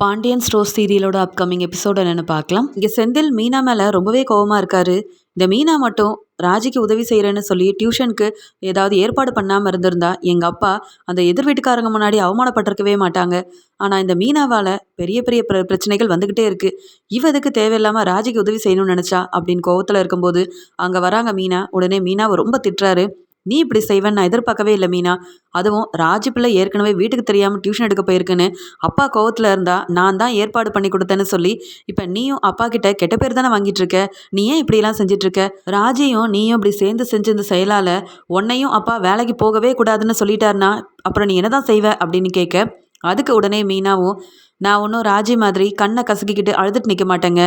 Pandian store சீரியலோட upcoming episode என்னென்னு பார்க்கலாம். இங்கே செந்தில் மீனா மேலே ரொம்பவே கோவமாக இருக்காரு. இந்த மீனா மட்டும் ராஜிக்கு உதவி செய்கிறேன்னு சொல்லி டியூஷனுக்கு ஏதாவது ஏற்பாடு பண்ணாமல் இருந்திருந்தா எங்கள் அப்பா அந்த எதிர் வீட்டுக்காரங்க முன்னாடி அவமானப்பட்டிருக்கவே மாட்டாங்க. ஆனால் இந்த மீனாவால் பெரிய பெரிய பிர பிரச்சனைகள் வந்துக்கிட்டே இருக்குது இவதுக்கு தேவையில்லாமல் ராஜிக்கு உதவி செய்யணும்னு நினச்சா? அப்படின்னு கோவத்தில் இருக்கும்போது அங்கே வராங்க மீனா. உடனே மீனாவை ரொம்ப திட்டுறாரு. நீ இப்படி செய்வேன் நான் எதிர்பார்க்கவே இல்லை மீனா. அதுவும் ராஜி பிள்ளை ஏற்கனவே வீட்டுக்கு தெரியாமல் டியூஷன் எடுக்க போயிருக்குன்னு. அப்பா கோவத்தில் இருந்தா நான் தான் ஏற்பாடு பண்ணி கொடுத்தேன்னு சொல்லி இப்போ நீயும் அப்பா கிட்ட கெட்ட பேர் தானே வாங்கிட்டு இருக்க? நீ ஏன் இப்படிலாம் செஞ்சிட்டு இருக்க? ராஜியும் நீயும் இப்படி சேர்ந்து செஞ்ச இந்த செயலால் உன்னையும் அப்பா வேலைக்கு போகவே கூடாதுன்னு சொல்லிட்டாருனா அப்புறம் நீ என்ன தான் செய்வ அப்படின்னு கேட்க அதுக்கு உடனே மீனாவும் நான் ஒன்றும் ராஜி மாதிரி கண்ணை கசக்கிக்கிட்டு அழுதுட்டு நிற்க மாட்டேங்க.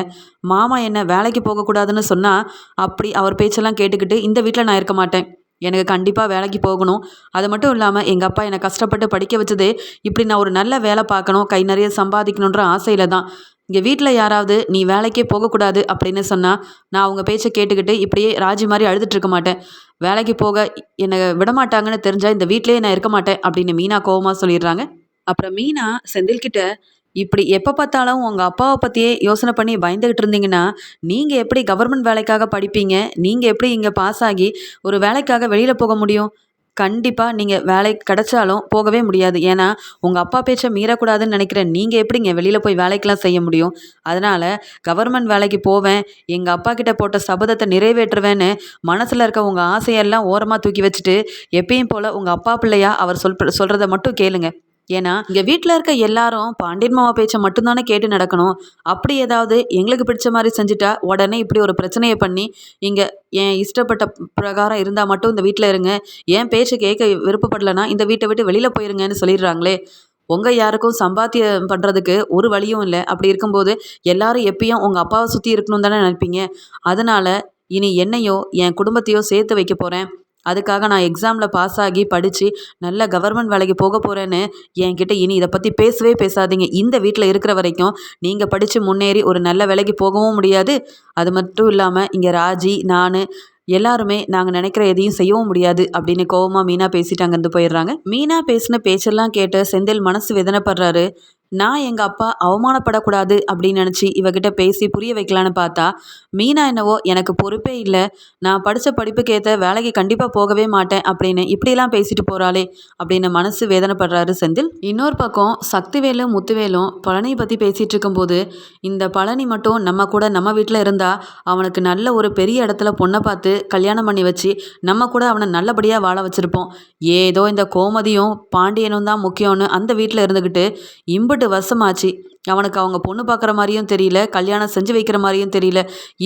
மாமா என்ன வேலைக்கு போகக்கூடாதுன்னு சொன்னால் அப்படி அவர் பேச்செல்லாம் கேட்டுக்கிட்டு இந்த வீட்டில் நான் இருக்க மாட்டேன். எனக்கு கண்டிப்பாக வேலைக்கு போகணும். அது மட்டும் இல்லாமல் எங்கள் அப்பா என்னை கஷ்டப்பட்டு படிக்க வச்சதே இப்படி நான் ஒரு நல்ல வேலை பார்க்கணும் கை நிறைய சம்பாதிக்கணுன்ற ஆசையில் தான். இங்கே வீட்டில் யாராவது நீ வேலைக்கே போகக்கூடாது அப்படின்னு சொன்னால் நான் அவங்க பேச்சை கேட்டுக்கிட்டு இப்படியே ராஜி மாதிரி அழுதுட்டு இருக்க மாட்டேன். வேலைக்கு போக என்னை விடமாட்டாங்கன்னு தெரிஞ்சால் இந்த வீட்டிலேயே நான் இருக்க மாட்டேன் அப்படின்னு மீனா கோவமாக சொல்லிடுறாங்க. அப்புறம் மீனா செந்தில்கிட்ட இப்படி எப்போ பார்த்தாலும் உங்கள் அப்பாவை பற்றியே யோசனை பண்ணி பயந்துக்கிட்டு இருந்தீங்கன்னா நீங்கள் எப்படி கவர்மெண்ட் வேலைக்காக படிப்பீங்க? நீங்கள் எப்படி இங்கே பாஸ் ஆகி ஒரு வேலைக்காக வெளியில் போக முடியும்? கண்டிப்பாக நீங்கள் வேலை கிடைச்சாலும் போகவே முடியாது. ஏன்னா உங்கள் அப்பா பேச்சை மீறக்கூடாதுன்னு நினைக்கிற நீங்கள் எப்படிங்க வெளியில் போய் வேலைக்கெலாம் செய்ய முடியும்? அதனால் கவர்மெண்ட் வேலைக்கு போவேன் எங்கள் அப்பா கிட்ட போட்ட சபதத்தை நிறைவேற்றுவேன்னு மனசில் இருக்க உங்கள் ஆசையெல்லாம் ஓரமாக தூக்கி வச்சுட்டு எப்பயும் போல் உங்கள் அப்பா பிள்ளையா அவர் சொல் சொல்கிறத மட்டும் கேளுங்க. ஏன்னா இங்கே வீட்டில் இருக்க எல்லாரும் பாண்டியன் மாமா பேச்சை மட்டும்தானே கேட்டு நடக்கணும். அப்படி ஏதாவது எங்களுக்கு பிடிச்ச மாதிரி செஞ்சுட்டா உடனே இப்படி ஒரு பிரச்சனையை பண்ணி இங்கே என் இஷ்டப்பட்ட பிரகாரம் இருந்தால் மட்டும் இந்த வீட்டில் இருங்க. என் பேச்சு கேட்க விருப்பப்படலைன்னா இந்த வீட்டை விட்டு வெளியில் போயிருங்கன்னு சொல்லிடுறாங்களே. உங்கள் யாருக்கும் சம்பாத்தியம் பண்ணுறதுக்கு ஒரு வழியும் இல்லை. அப்படி இருக்கும்போது எல்லாரும் எப்பயும் உங்கள் அப்பாவை சுற்றி இருக்கணும் தானே நினைப்பீங்க. அதனால் இனி என்னையோ என் குடும்பத்தையோ சேர்த்து வைக்க போகிறேன் அதுக்காக நான் எக்ஸாமில் பாஸ் ஆகி படித்து நல்ல கவர்மெண்ட் வேலைக்கு போக போகிறேன்னு என்கிட்ட இனி இதை பற்றி பேசவே பேசாதீங்க. இந்த வீட்டில் இருக்கிற வரைக்கும் நீங்கள் படித்து முன்னேறி ஒரு நல்ல வேலைக்கு போகவும் முடியாது. அது மட்டும் இல்லாமல் இங்கே ராஜி நான் எல்லாருமே நாங்கள் நினைக்கிற எதையும் செய்யவும் முடியாது அப்படின்னு கோவமாக மீனா பேசிட்டு அங்கேருந்து போயிடுறாங்க. மீனா பேசின பேச்செல்லாம் கேட்டு செந்தில் மனசு வேதனைப்படுறாரு. நான் எங்கள் அப்பா அவமானப்படக்கூடாது அப்படின்னு நினச்சி இவகிட்ட பேசி புரிய வைக்கலான்னு பார்த்தா மீனா என்னவோ எனக்கு பொறுப்பே இல்லை. நான் படித்த படிப்புக்கு ஏற்ற வேலைக்கு கண்டிப்பாக போகவே மாட்டேன் அப்படின்னு இப்படிலாம் பேசிட்டு போகிறாளே அப்படின்னு மனசு வேதனைப்படுறாரு செந்தில். இன்னொரு பக்கம் சக்திவேலும் முத்துவேலும் பழனியை பற்றி பேசிகிட்டு இருக்கும்போது இந்த பழனி மட்டும் நம்ம கூட நம்ம வீட்டில் இருந்தால் அவனுக்கு நல்ல ஒரு பெரிய இடத்துல பொண்ணை பார்த்து கல்யாணம் பண்ணி வச்சு நம்ம கூட அவனை நல்லபடியாக வாழ வச்சுருப்போம். ஏதோ இந்த கோமதியும் பாண்டியனும் தான் முக்கியம்னு அந்த வீட்டில் இருந்துக்கிட்டு இம்புட்டு எம்பிட்டு வருஷமாச்சு அவனுக்கு அவங்க பொண்ணு பார்க்குற மாதிரியும் தெரியல கல்யாணம் செஞ்சு வைக்கிற மாதிரியும் தெரியல.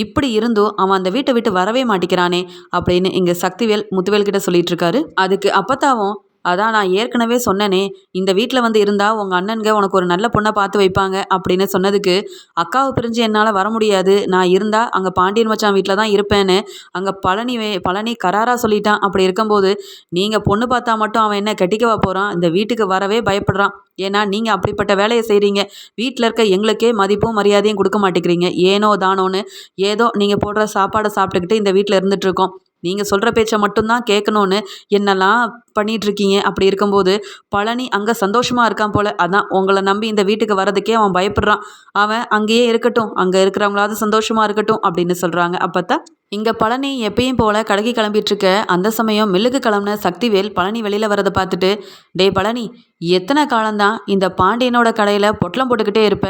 இப்படி இருந்தும் அவன் அந்த வீட்டை விட்டு வரவே மாட்டேங்கிறானே அப்படின்னு இங்கே சக்திவேல் முத்துவேல் கிட்ட சொல்லிட்டு இருக்காரு. அதுக்கு அப்பத்தாவும் அதான் நான் ஏற்கனவே சொன்னனே இந்த வீட்டில் வந்து இருந்தால் உங்கள் அண்ணனுங்க உனக்கு ஒரு நல்ல பொண்ணை பார்த்து வைப்பாங்க அப்படின்னு சொன்னதுக்கு அக்காவை பிரிஞ்சு என்னால் வர முடியாது நான் இருந்தால் அங்கே பாண்டியன் மச்சான் வீட்டில் தான் இருப்பேன்னு அங்கே பழனி பழனி கராராக சொல்லிட்டான். அப்படி இருக்கும்போது நீங்கள் பொண்ணு பார்த்தா மட்டும் அவன் என்ன கட்டிக்கவா போகிறான் இந்த வீட்டுக்கு வரவே பயப்படுறான். ஏன்னா நீங்கள் அப்படிப்பட்ட வேலையை செய்கிறீங்க வீட்டில் இருக்க எங்களுக்கே மதிப்பும் மரியாதையும் கொடுக்க மாட்டேங்கிறீங்க. ஏனோ தானோன்னு ஏதோ நீங்கள் போடுற சாப்பாடை சாப்பிட்டுக்கிட்டு இந்த வீட்டில் இருந்துகிட்ருக்கோம் நீங்கள் சொல்கிற பேச்சை மட்டும்தான் கேட்கணுன்னு என்னெல்லாம் பண்ணிகிட்ருக்கீங்க அப்படி இருக்கும்போது பழனி அங்கே சந்தோஷமாக இருக்கான் போல். அதான் உங்களை நம்பி இந்த வீட்டுக்கு வரதுக்கே அவன் பயப்படுறான். அவன் அங்கேயே இருக்கட்டும். அங்கே இருக்கிறவங்களாவது சந்தோஷமாக இருக்கட்டும் அப்படின்னு சொல்கிறாங்க அப்போ இங்கே பழனி எப்பயும் போல் கடைக்கு கிளம்பிட்டுருக்க. அந்த சமயம் மில்லுக்கு கிளம்புன சக்திவேல் பழனி வெளியில் வரதை பார்த்துட்டு டே பழனி எத்தனை காலம்தான் இந்த பாண்டியனோட கடையில் பொட்டலம் போட்டுக்கிட்டே இருப்ப?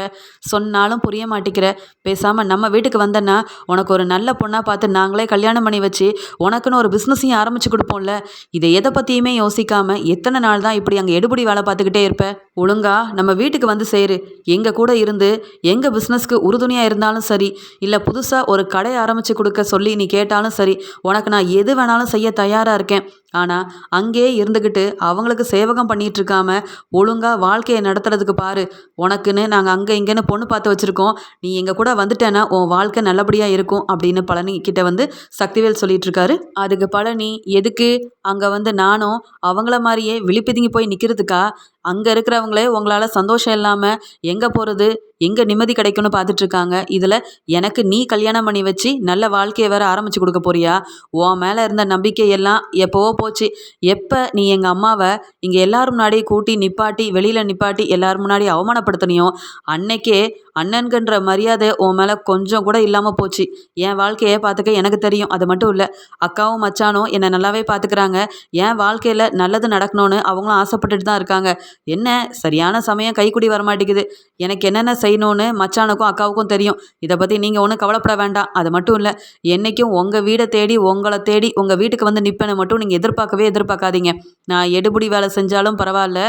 சொன்னாலும் புரிய மாட்டேங்கிற பேசாமல் நம்ம வீட்டுக்கு வந்தேன்னா உனக்கு ஒரு நல்ல பொண்ணாக பார்த்து நாங்களே கல்யாணம் பண்ணி வச்சு உனக்குன்னு ஒரு பிஸ்னஸையும் ஆரம்பித்து கொடுப்போம்ல. இதை எதை பற்றியுமே யோசிக்காமல் எத்தனை நாள் தான் இப்படி அங்கே எடுபடி வேலை பார்த்துக்கிட்டே இருப்ப? ஒழுங்கா நம்ம வீட்டுக்கு வந்து சேரு. எங்கள் கூட இருந்து எங்கள் பிஸ்னஸ்க்கு உறுதுணையாக இருந்தாலும் சரி இல்லை புதுசாக ஒரு கடை ஆரம்பித்து கொடுக்க சொல்லி நீ கேட்டாலும் சரி உனக்கு நான் எது வேணாலும் செய்ய தயாராக இருக்கேன். ஆனால் அங்கேயே இருந்துக்கிட்டு அவங்களுக்கு சேவகம் பண்ணிகிட்டு இருக்காம ஒழுங்காக வாழ்க்கையை நடத்துறதுக்கு பாரு. உனக்குன்னு நாங்கள் அங்கே இங்கேன்னு பொண்ணு பார்த்து வச்சுருக்கோம். நீ எங்கள் கூட வந்துட்டேன்னா உன் வாழ்க்கை நல்லபடியாக இருக்கும் அப்படின்னு பழனி கிட்ட வந்து சக்திவேல் சொல்லிட்டு இருக்காரு அதுக்கு பழனி எதுக்கு? அங்கே வந்து நானும் அவங்கள மாதிரியே விழிப்பிதுங்கி போய் நிற்கிறதுக்கா அங்கே இருக்கிறவங்களே உங்களால் சந்தோஷம் இல்லாமல் எங்கே போகிறது எங்கே நிம்மதி கிடைக்கும்னு பார்த்துட்ருக்காங்க இதில் எனக்கு நீ கல்யாணம் பண்ணி வச்சு நல்ல வாழ்க்கையை வேறு ஆரம்பித்து கொடுக்க போறியா? உன் மேலே இருந்த நம்பிக்கையெல்லாம் எப்போவோ போச்சு. எப்போ நீ எங்கள் அம்மாவை இங்கே எல்லாரும் முன்னாடி கூட்டி நிப்பாட்டி வெளியில் நிப்பாட்டி எல்லாரும் முன்னாடி அவமானப்படுத்தினியோ? அன்னைக்கே அண்ணன்கின்ற மரியாதை உன் மேலே கொஞ்சம் கூட இல்லாமல் போச்சு. என் வாழ்க்கையை பார்த்துக்க எனக்கு தெரியும். அது மட்டும் இல்லை அக்காவும் மச்சானும் என்னை நல்லாவே பார்த்துக்கிறாங்க. என் வாழ்க்கையில் நல்லது நடக்கணும்னு அவங்களும் ஆசைப்பட்டுட்டு தான் இருக்காங்க. என்ன? சரியான சமயம் கைக்குடி வரமாட்டேங்குது. எனக்கு என்னென்ன செய்யணும்னு மச்சானுக்கும் அக்காவுக்கும் தெரியும். இதை பற்றி நீங்கள் ஒன்றும் கவலைப்பட வேண்டாம். அது மட்டும் இல்லை என்றைக்கும் உங்கள் வீடை தேடி உங்களை தேடி உங்கள் வீட்டுக்கு வந்து நிற்பேன்னு மட்டும் நீங்கள் எதிர்பார்க்கவே எதிர்பார்க்காதீங்க. நான் எடுபடி வேலை செஞ்சாலும் பரவாயில்ல.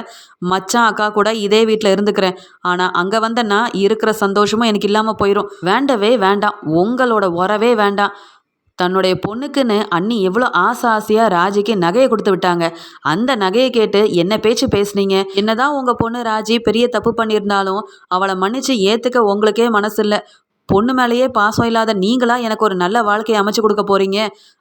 மச்சான் அக்கா கூட இதே வீட்டில் இருந்துக்கிறேன். ஆனால் அங்கே வந்தேன்னா இருக்கிற சந்தோஷமும் எனக்கு இல்லாமல் போயிடும் வேண்டவே வேண்டாம். உங்களோட உறவே வேண்டாம். தன்னுடைய பொண்ணுக்குன்னு அண்ணி எவ்வளோ ஆசை ஆசையாக ராஜிக்கு நகையை கொடுத்து விட்டாங்க. அந்த நகையை கேட்டு என்ன பேச்சு பேசுனீங்க? என்னதான் உங்கள் பொண்ணு ராஜி பெரிய தப்பு பண்ணியிருந்தாலும் அவளை மன்னிச்சு ஏற்றுக்க உங்களுக்கே மனசு இல்லை பொண்ணு மேலேயே பாசம் இல்லாத நீங்களா எனக்கு ஒரு நல்ல வாழ்க்கையை அமைச்சு கொடுக்க போறீங்க?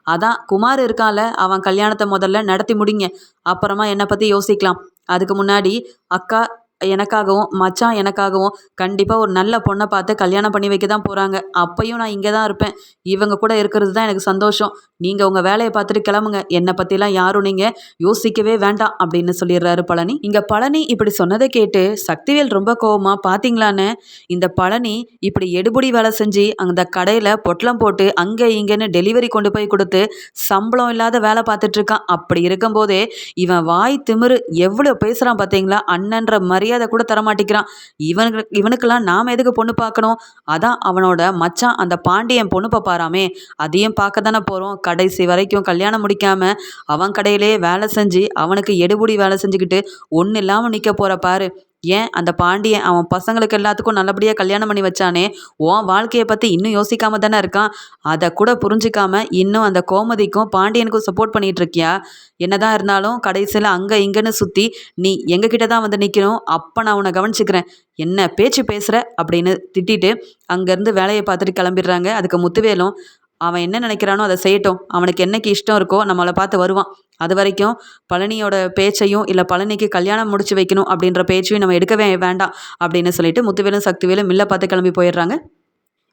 அதான் குமார் இருக்கால அவன் கல்யாணத்தை முதல்ல நடத்தி முடிங்க. அப்புறமா என்னை பற்றி யோசிக்கலாம். அதுக்கு முன்னாடி அக்கா எனக்காகவும் மச்சான் எனக்காகவும் கண்டிப்பாக ஒரு நல்ல பொண்ணை பார்த்து கல்யாணம் பண்ணி வைக்க தான் போகிறாங்க அப்பையும் நான் இங்கே தான் இருப்பேன். இவங்க கூட இருக்கிறது தான் எனக்கு சந்தோஷம். நீங்கள் உங்கள் வேலையை பார்த்துட்டு கிளம்புங்க. என்னை பற்றிலாம் யாரும் நீங்கள் யோசிக்கவே வேண்டாம் அப்படின்னு சொல்லிடுறாரு பழனி. இங்கே பழனி இப்படி சொன்னதை கேட்டு சக்திவேல் ரொம்ப கோபமாக பார்த்தீங்களான்னு இந்த பழனி இப்படி எடுபடி வேலை செஞ்சு அந்த கடையில் பொட்டலம் போட்டு அங்கே இங்கேன்னு டெலிவரி கொண்டு போய் கொடுத்து சம்பளம் இல்லாத வேலை பார்த்துட்ருக்கான் அப்படி இருக்கும்போதே இவன் வாய் திமிரு எவ்வளோ பேசுகிறான் பார்த்தீங்களா அண்ணன்ற மாதிரி மரியாதை கூட தரமாட்டேங்கிறான். இவனுக்கு இவனுக்கெல்லாம் நாம் எதுக்கு பொண்ணு பார்க்கணும்? அதான் அவனோட மச்சான் அந்த பாண்டியன் பொண்ணு பார்ப்பாராமே. அதையும் பார்க்க தானே போகிறோம் கடைசி வரைக்கும் கல்யாணம் முடிக்காம அவன் கடையிலே வேலை செஞ்சு அவனுக்கு எடுபுடி வேலை செஞ்சுக்கிட்டு ஒன்றும் இல்லாமல் நிற்க போகிற பாரு. ஏன்? அந்த பாண்டியன் அவன் பசங்களுக்கு எல்லாத்துக்கும் நல்லபடியாக கல்யாணம் பண்ணி வச்சானே. உன் வாழ்க்கையை பற்றி இன்னும் யோசிக்காம தானே இருக்கான்? அதை கூட புரிஞ்சிக்காம இன்னும் அந்த கோமதிக்கும் பாண்டியனுக்கும் சப்போர்ட் பண்ணிகிட்டு இருக்கியா? என்னதான் இருந்தாலும் கடைசியில் அங்கே இங்கேன்னு சுற்றி நீ எங்ககிட்ட தான் வந்து நிற்கணும் அப்போ நான் உன்னை கவனிச்சுக்கிறேன். என்ன பேச்சு பேசுகிற அப்படின்னு திட்டிட்டு அங்கேருந்து வேலையை பார்த்துட்டு கிளம்பிடுறாங்க. அதுக்கு முத்துவேலும் அவன் என்ன நினைக்கிறானோ அதை செய்யட்டும். அவனுக்கு என்னைக்கு இஷ்டம் இருக்கோ நம்மளை பார்த்து வருவான். அது வரைக்கும் பழனியோட பேச்சையும் இல்லை பழனிக்கு கல்யாணம் முடிச்சு வைக்கணும் அப்படின்ற பேச்சையும் நம்ம எடுக்கவே வேண்டாம் அப்படின்னு சொல்லிட்டு முத்துவேலும் சக்திவேலும் மில்லை பார்த்து கிளம்பி போயிடுறாங்க.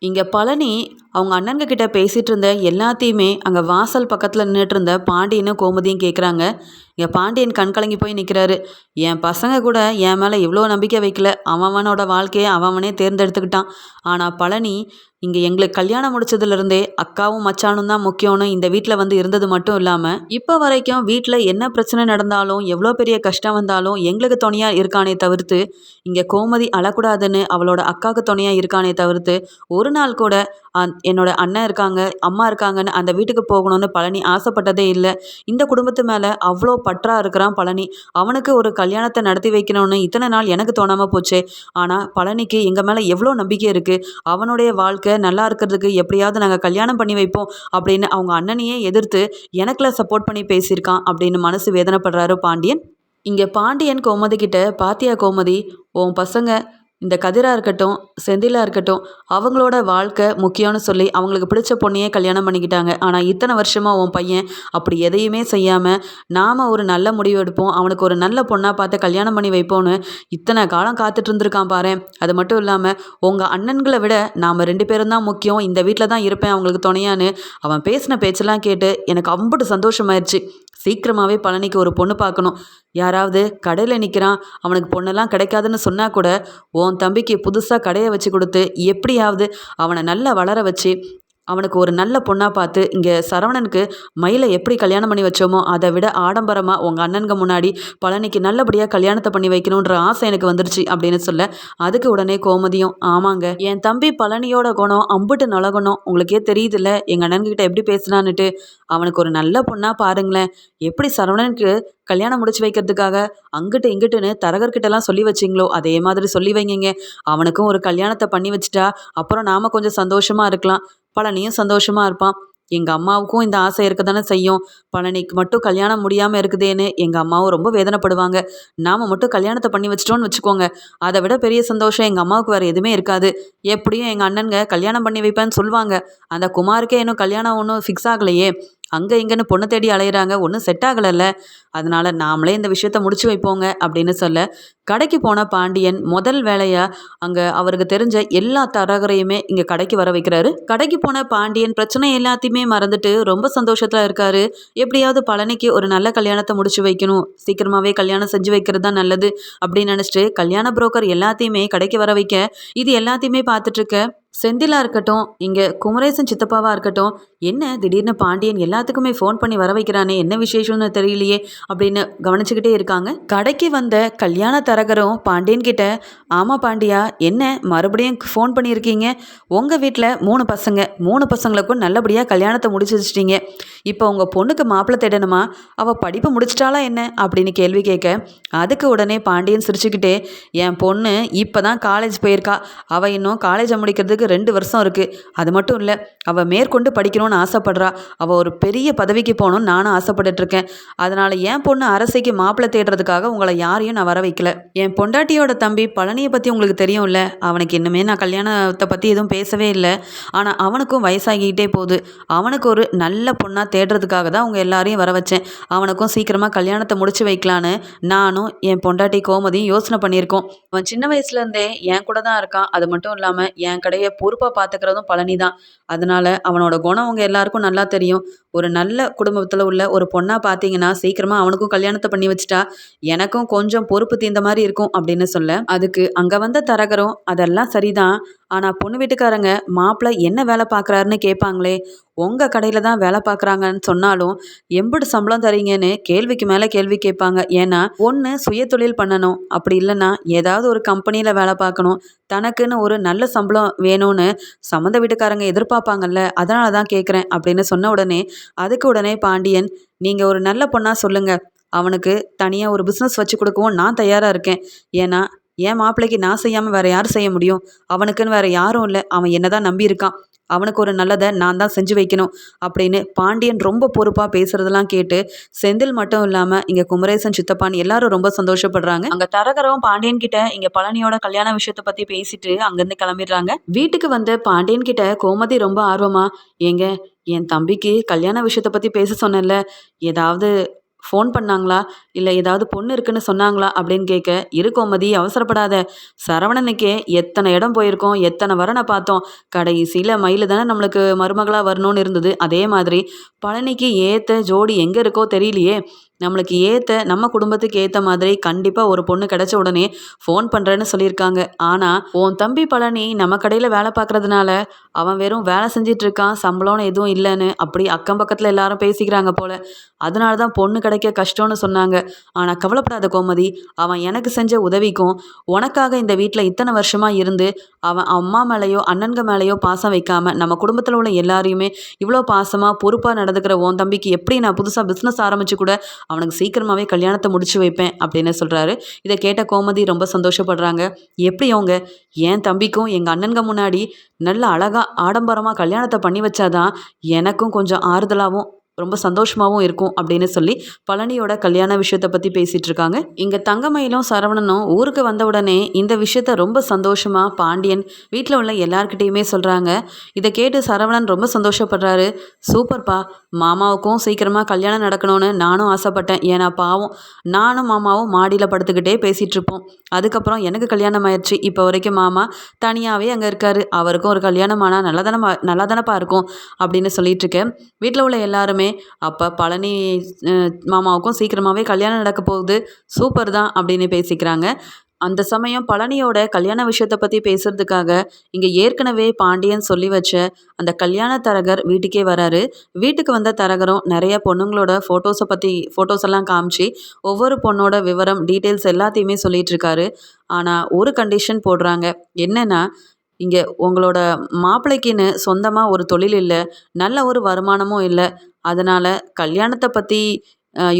இங்கே பழனி அவங்க அண்ணன்க கிட்ட பேசிகிட்டு இருந்த எல்லாத்தையுமே அங்கே வாசல் பக்கத்தில் நின்றுட்டு இருந்த பாண்டியனும் கோமதியும் கேட்குறாங்க இங்கே பாண்டியன் கண் கலங்கி போய் நிற்கிறாரு என் பசங்க கூட என் மேலே இவ்வளோ நம்பிக்கை வைக்கல. அவனோட வாழ்க்கையை அவனே தேர்ந்தெடுத்துக்கிட்டான். ஆனால் பழனி இங்கே எங்களுக்கு கல்யாணம் முடிச்சதுலேருந்தே அக்காவும் மச்சானும் தான் முக்கியம்னு இந்த வீட்டில் வந்து இருந்தது மட்டும் இல்லாமல் இப்போ வரைக்கும் வீட்டில் என்ன பிரச்சனை நடந்தாலும் எவ்வளோ பெரிய கஷ்டம் வந்தாலும் எங்களுக்கு துணையாக இருக்கானே தவிர்த்து இங்கே கோமதி அழக்கூடாதுன்னு அவளோட அக்காவுக்கு துணையாக இருக்கானே தவிர்த்து ஒரு நாள் கூட அந் என்னோட அண்ணன் இருக்காங்க அம்மா இருக்காங்கன்னு அந்த வீட்டுக்கு போகணும்னு பழனி ஆசைப்பட்டதே இல்லை. இந்த குடும்பத்து மேலே அவ்வளோ பற்றா இருக்கிறான் பழனி. அவனுக்கு ஒரு கல்யாணத்தை நடத்தி வைக்கணும்னு இத்தனை நாள் எனக்கு தோணாமல் போச்சு. ஆனால் பழனிக்கு எங்கள் மேலே எவ்வளோ நம்பிக்கை இருக்குது அவனுடைய வாழ்க்கை நல்லா இருக்கிறதுக்கு எப்படியாவது நாங்கள் கல்யாணம் பண்ணி வைப்போம் அப்படின்னு அவங்க அண்ணனையே எதிர்த்து எனக்குல சப்போர்ட் பண்ணி பேசியிருக்கான் அப்படின்னு மனசு வேதனைப்படுறாரு பாண்டியன். இங்கே பாண்டியன் கோமதி கிட்ட பாத்தியா கோமதி உன் பசங்க இந்த கதிராக இருக்கட்டும் செந்திலாக இருக்கட்டும் அவங்களோட வாழ்க்கை முக்கியம்னு சொல்லி அவங்களுக்கு பிடிச்ச பொண்ணையே கல்யாணம் பண்ணிக்கிட்டாங்க. ஆனால் இத்தனை வருஷமாக உன் பையன் அப்படி எதையுமே செய்யாமல் நாம் ஒரு நல்ல முடிவு எடுப்போம் அவனுக்கு ஒரு நல்ல பொண்ணாக பார்த்து கல்யாணம் பண்ணி வைப்போன்னு இத்தனை காலம் காத்துட்டு இருந்திருக்கான் பாரு. அது மட்டும் இல்லாமல் உங்கள் அண்ணன்களை விட நாம் ரெண்டு பேரும் தான் முக்கியம். இந்த வீட்டில் தான் இருப்பேன் அவங்களுக்கு துணையான்னு அவன் பேசின பேச்செல்லாம் கேட்டு எனக்கு அம்புட்டு சந்தோஷமாயிருச்சு. சீக்கிரமாகவே பழனிக்கு ஒரு பொண்ணு பார்க்கணும். யாராவது கடையில் நிற்கிறான் அவனுக்கு பொண்ணெல்லாம் கிடைக்காதுன்னு சொன்னால் கூட உன் தம்பிக்கு புதுசாக கடையை வச்சு கொடுத்து எப்படியாவது அவனை நல்லா வளர வச்சு அவனுக்கு ஒரு நல்ல பொண்ணாக பார்த்து இங்கே சரவணனுக்கு மயிலை எப்படி கல்யாணம் பண்ணி வச்சோமோ அதை விட ஆடம்பரமாக உங்கள் அண்ணனுக்கு முன்னாடி பழனிக்கு நல்லபடியாக கல்யாணத்தை பண்ணி வைக்கணுன்ற ஆசை எனக்கு வந்துருச்சு அப்படின்னு சொல்ல அதுக்கு உடனே கோமதியும் ஆமாங்க என் தம்பி பழனியோட குணம் அம்புட்டு நலகுணம் உங்களுக்கே தெரியுதுல்ல எங்கள் அண்ணன்கிட்ட எப்படி பேசுனான்னுட்டு. அவனுக்கு ஒரு நல்ல பொண்ணாக பாருங்களேன் எப்படி சரவணனுக்கு கல்யாணம் முடிச்சு வைக்கிறதுக்காக அங்கிட்டு இங்கிட்டுன்னு தரகர்கிட்டலாம் சொல்லி வச்சிங்களோ அதே மாதிரி சொல்லி வைங்க அவனுக்கும் ஒரு கல்யாணத்தை பண்ணி வச்சுட்டா அப்புறம் நாம் கொஞ்சம் சந்தோஷமாக இருக்கலாம். பழனியும் சந்தோஷமாக இருப்பான். எங்கள் அம்மாவுக்கும் இந்த ஆசை இருக்க தானே செய்யும். பழனிக்கு மட்டும் கல்யாணம் முடியாமல் இருக்குதேன்னு எங்கள் அம்மாவும் ரொம்ப வேதனைப்படுவாங்க. நாம் மட்டும் கல்யாணத்தை பண்ணி வச்சிட்டோன்னு வச்சுக்கோங்க. அதை விட பெரிய சந்தோஷம் எங்கள் அம்மாவுக்கு வேறு எதுவுமே இருக்காது. எப்படியும் எங்கள் அண்ணனுங்க கல்யாணம் பண்ணி வைப்பேன்னு சொல்லுவாங்க. அந்த குமாருக்கே இன்னும் கல்யாணம் ஒன்றும் ஃபிக்ஸ் ஆகலையே. அங்கே இங்கேன்னு பொண்ணு தேடி அலையிறாங்க. ஒன்றும் செட் ஆகலைல்ல. அதனால் நாமளே இந்த விஷயத்த முடிச்சு வைப்போங்க அப்படின்னு சொல்ல கடைக்கு போன பாண்டியன் முதல் வேலையாக அங்கே அவருக்கு தெரிஞ்ச எல்லா தரகரையுமே இங்கே கடைக்கு வர வைக்கிறாரு. கடைக்கு போன பாண்டியன் பிரச்சனை எல்லாத்தையுமே மறந்துட்டு ரொம்ப சந்தோஷத்தில் இருக்காரு. எப்படியாவது பழனிக்கு ஒரு நல்ல கல்யாணத்தை முடிச்சு வைக்கணும். சீக்கிரமாகவே கல்யாணம் செஞ்சு வைக்கிறது தான் நல்லது அப்படின்னு நினச்சிட்டு கல்யாண புரோக்கர் எல்லாத்தையுமே கடைக்கு வர வைக்க இது எல்லாத்தையுமே பார்த்துட்ருக்க செந்திலாக இருக்கட்டும் இங்கே குமரேசன் சித்தப்பாவாக இருக்கட்டும் என்ன? திடீர்னு பாண்டியன் எல்லாத்துக்குமே ஃபோன் பண்ணி வர வைக்கிறானே என்ன விசேஷம்னு தெரியலையே அப்படின்னு கவனிச்சுக்கிட்டே இருக்காங்க. கடைக்கு வந்த கல்யாண தரகரும் பாண்டியன் கிட்ட ஆமாம் பாண்டியா என்ன மறுபடியும் ஃபோன் பண்ணியிருக்கீங்க? உங்கள் வீட்டில் மூணு பசங்க மூணு பசங்களுக்கும் நல்லபடியாக கல்யாணத்தை முடிச்சு வச்சிட்டீங்க இப்போ உங்கள் பொண்ணுக்கு மாப்பிள்ளை தேடணுமா? அவள் படிப்பு முடிச்சிட்டாளா என்ன? அப்படின்னு கேள்வி கேட்க அதுக்கு உடனே பாண்டியன் சிரிச்சுக்கிட்டே என் பொண்ணு இப்போ தான் காலேஜ் போயிருக்கா. அவள் இன்னும் காலேஜை முடிக்கிறதுக்கு ரெண்டு வருஷம் இருக்குது அது மட்டும் இல்லை அவள் மேற்கொண்டு படிக்கணும்னு ஆசைப்படுறா. அவள் ஒரு பெரிய பதவிக்கு போகணும்னு நானும் ஆசைப்பட்டுட்ருக்கேன் அதனால் என் பொண்ணு அரசைக்கு மாப்பிள்ளை தேடுறதுக்காக உங்களை யாரையும் நான் வர வைக்கல. என் பொண்டாட்டியோட தம்பி பழனியை பற்றி உங்களுக்கு தெரியும்ல. அவனுக்கு இன்னுமே நான் கல்யாணத்தை பற்றி எதுவும் பேசவே இல்லை. ஆனால் அவனுக்கும் வயசாகிக்கிட்டே போகுது. அவனுக்கு ஒரு நல்ல பொண்ணாக தேடுறதுக்காக தான் அவங்க எல்லாரையும் வர வச்சேன். அவனுக்கும் சீக்கிரமாக கல்யாணத்தை முடிச்சு வைக்கலான்னு நானும் என் பொண்டாட்டி கோமதியும் யோசனை பண்ணியிருக்கோம். அவன் சின்ன வயசுலேருந்தே என் கூட தான் இருக்கான். அது மட்டும் இல்லாமல் என் கடையை பொறுப்பாக பார்த்துக்கிறதும் பழனி தான் அதனால் அவனோட குணம் அவங்க எல்லாருக்கும் நல்லா தெரியும். ஒரு நல்ல குடும்பத்தில் உள்ள ஒரு பொண்ணாக பார்த்தீங்கன்னா சீக்கிரமாக அவனுக்கும் கல்யாணத்தை பண்ணி வச்சுட்டா எனக்கும் கொஞ்சம் பொறுப்பு தீர்ந்த மாதிரி இருக்கும் அப்படின்னு சொல்ல. அதுக்கு அங்கே வந்த தரகரும் அதெல்லாம் சரிதான். ஆனால் பொண்ணு வீட்டுக்காரங்க மாப்பிள்ளை என்ன வேலை பார்க்குறாருன்னு கேட்பாங்களே உங்கள் கடையில் தான் வேலை பார்க்குறாங்கன்னு சொன்னாலும் எம்பிடு சம்பளம் தரீங்கன்னு கேள்விக்கு மேலே கேள்வி கேட்பாங்க. ஏன்னா ஒன்று சுய தொழில் பண்ணணும். அப்படி இல்லைன்னா ஏதாவது ஒரு கம்பெனியில் வேலை பார்க்கணும். தனக்குன்னு ஒரு நல்ல சம்பளம் வேணும்னு சம்மந்த வீட்டுக்காரங்க எதிர்பார்ப்பாங்கல்ல. அதனால தான் கேட்குறேன் அப்படின்னு சொன்ன உடனே அதுக்கு உடனே பாண்டியன் நீங்கள் ஒரு நல்ல பொண்ணாக சொல்லுங்கள் அவனுக்கு தனியாக ஒரு பிஸ்னஸ் வச்சு கொடுக்கவும் நான் தயாராக இருக்கேன். ஏன்னா என் மாப்பிள்ளைக்கு நான் செய்யாமல் வேறு யார் செய்ய முடியும்? அவனுக்குன்னு வேறு யாரும் இல்லை. அவன் என்ன தான் நம்பியிருக்கான். அவனுக்கு ஒரு நல்லதை நான் தான் செஞ்சு வைக்கணும் அப்படின்னு பாண்டியன் ரொம்ப பொறுப்பாக பேசுறதெல்லாம் கேட்டு செந்தில் மட்டும் இல்லாமல் இங்கே குமரேசன் சித்தப்பான் எல்லாரும் ரொம்ப சந்தோஷப்படுறாங்க. அங்கே தரகரவும் பாண்டியன் கிட்ட இங்கே பழனியோட கல்யாண விஷயத்தை பற்றி பேசிட்டு அங்கேருந்து கிளம்பிடுறாங்க. வீட்டுக்கு வந்து பாண்டியன் கிட்ட கோமதி ரொம்ப ஆர்வமா ஏங்க என் தம்பிக்கு கல்யாண விஷயத்தை பற்றி பேச சொன்னேன்ல ஏதாவது ஃபோன் பண்ணாங்களா? இல்லை ஏதாவது பொண்ணு இருக்குன்னு சொன்னாங்களா? அப்படின்னு கேட்க இரு கோமதி அவசரப்படாத. சரவணனுக்கே எத்தனை இடம் போயிருக்கோம் எத்தனை வரனை பார்த்தோம். கடைசியில் மயில் தானே நம்மளுக்கு மருமகளாக வரணும்னு இருந்தது. அதே மாதிரி பழனிக்கு ஏற்ற ஜோடி எங்கே இருக்கோ தெரியலையே. நம்மளுக்கு ஏற்ற நம்ம குடும்பத்துக்கு ஏற்ற மாதிரி கண்டிப்பாக ஒரு பொண்ணு கிடச்ச உடனே ஃபோன் பண்ணுறேன்னு சொல்லியிருக்காங்க. ஆனால் உன் தம்பி பழனி நம்ம கடையில் வேலை பார்க்குறதுனால அவன் வெறும் வேலை செஞ்சிட்டு இருக்கான் சம்பளம்னு எதுவும் இல்லைன்னு அப்படி அக்கம் பக்கத்தில் எல்லாரும் பேசிக்கிறாங்க போல். அதனால தான் பொண்ணு கிடைக்க கஷ்டம்னு சொன்னாங்க. ஆனால் கவலைப்படாத கோமதி அவன் எனக்கு செஞ்ச உதவிக்கும் உனக்காக இந்த வீட்டில் இத்தனை வருஷமாக இருந்து அவன் அம்மா மேலேயோ அண்ணன்க மேலேயோ பாசம் வைக்காமல் நம்ம குடும்பத்தில் உள்ள எல்லாரையுமே இவ்வளோ பாசமாக பொறுப்பாக நடந்துக்கிற உன் தம்பிக்கு எப்படி நான் புதுசாக பிஸ்னஸ் ஆரம்பித்து கூட அவனுக்கு சீக்கிரமாகவே கல்யாணத்தை முடிச்சு வைப்பேன் அப்படின்னு சொல்கிறாரு இதை கேட்ட கோமதி ரொம்ப சந்தோஷப்படுறாங்க. எப்படி அவங்க? என் தம்பிக்கும் எங்கள் அண்ணன்க முன்னாடி நல்ல அழகாக ஆடம்பரமாக கல்யாணத்தை பண்ணி வச்சாதான் எனக்கும் கொஞ்சம் ஆறுதலாகவும் ரொம்ப சந்தோஷமாகவும் இருக்கும் அப்படின்னு சொல்லி பழனியோட கல்யாண விஷயத்தை பற்றி பேசிகிட்டு இருக்காங்க இங்கே தங்கமயிலும் சரவணனும் ஊருக்கு வந்த உடனே இந்த விஷயத்த ரொம்ப சந்தோஷமாக பாண்டியன் வீட்டில் உள்ள எல்லார்கிட்டேயுமே சொல்கிறாங்க இதை கேட்டு சரவணன் ரொம்ப சந்தோஷப்படுறாரு. சூப்பர்ப்பா மாமாவுக்கும் சீக்கிரமாக கல்யாணம் நடக்கணும்னு நானும் ஆசைப்பட்டேன். ஏன்னா பாவம் நானும் மாமாவும் மாடியில் படுத்துக்கிட்டே பேசிகிட்டு இருப்போம் அதுக்கப்புறம் எனக்கு கல்யாணம் ஆயிடுச்சு இப்போ வரைக்கும் மாமா தனியாகவே அங்கே இருக்கார். அவருக்கும் ஒரு கல்யாணம் ஆனால் நல்லா தானே நல்லா இருக்கும் அப்படின்னு சொல்லிட்டு இருக்கேன் வீட்டில் உள்ள எல்லாருமே அப்போ பழனி மாமாவுக்கும் சீக்கிரமாகவே கல்யாணம் நடக்க போகுது. சூப்பர் தான் அப்படின்னு பேசிக்கிறாங்க. அந்த சமயம் பழனியோட கல்யாண விஷயத்தை பற்றி பேசுகிறதுக்காக இங்கே ஏற்கனவே பாண்டியன் சொல்லி வச்ச அந்த கல்யாண தரகர் வீட்டுக்கே வராரு. வீட்டுக்கு வந்த தரகரும் நிறைய பொண்ணுங்களோட ஃபோட்டோஸை பற்றி ஃபோட்டோஸ் எல்லாம் காமிச்சு ஒவ்வொரு பொண்ணோட விவரம் டீட்டெயில்ஸ் எல்லாத்தையுமே சொல்லிட்டு இருக்காரு ஆனால் ஒரு கண்டிஷன் போடுறாங்க. என்னென்னா இங்கே உங்களோட மாப்பிள்ளைக்குன்னு சொந்தமாக ஒரு தொழில் இல்லை நல்ல ஒரு வருமானமும் இல்லை. அதனால் கல்யாணத்தை பற்றி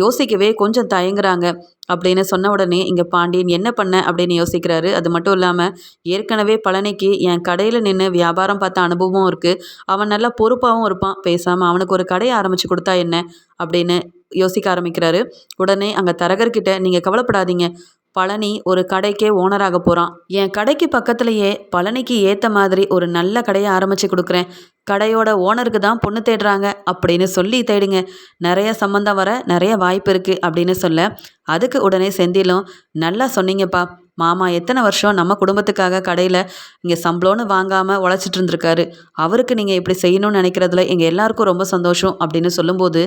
யோசிக்கவே கொஞ்சம் தயங்குறாங்க. அப்படின்னு சொன்ன உடனே இங்கே பாண்டியன் என்ன பண்ண? அப்படின்னு யோசிக்கிறாரு. அது மட்டும் இல்லாமல் ஏற்கனவே பழனிக்கு என் கடையில் நின்று வியாபாரம் பார்த்த அனுபவமும் இருக்குது அவன் நல்லா பொறுப்பாகவும் இருப்பான். பேசாமல் அவனுக்கு ஒரு கடையை ஆரம்பித்து கொடுத்தா என்ன? அப்படின்னு யோசிக்க ஆரம்பிக்கிறாரு. உடனே அங்கே தரகர்கிட்ட நீங்கள் கவலைப்படாதீங்க. பழனி ஒரு கடைக்கே ஓனராக போகிறான் என் கடைக்கு பக்கத்துலேயே பழனிக்கு ஏற்ற மாதிரி ஒரு நல்ல கடையை ஆரம்பித்து கொடுக்குறேன். கடையோட ஓனருக்கு தான் பொண்ணு தேடுறாங்க அப்படின்னு சொல்லி தேடுங்க. நிறைய சம்மந்தம் வர நிறைய வாய்ப்பு இருக்குது அப்படின்னு சொல்ல அதுக்கு உடனே செந்திலும் நல்லா சொன்னீங்கப்பா. மாமா எத்தனை வருஷம் நம்ம குடும்பத்துக்காக கடையில் இங்கே சம்பளம்னு வாங்காமல் உழைச்சிட்டு இருந்திருக்காரு. அவருக்கு நீங்கள் இப்படி செய்யணும்னு நினைக்கிறதுல எங்கள் எல்லாருக்கும் ரொம்ப சந்தோஷம் அப்படின்னு சொல்லும்போது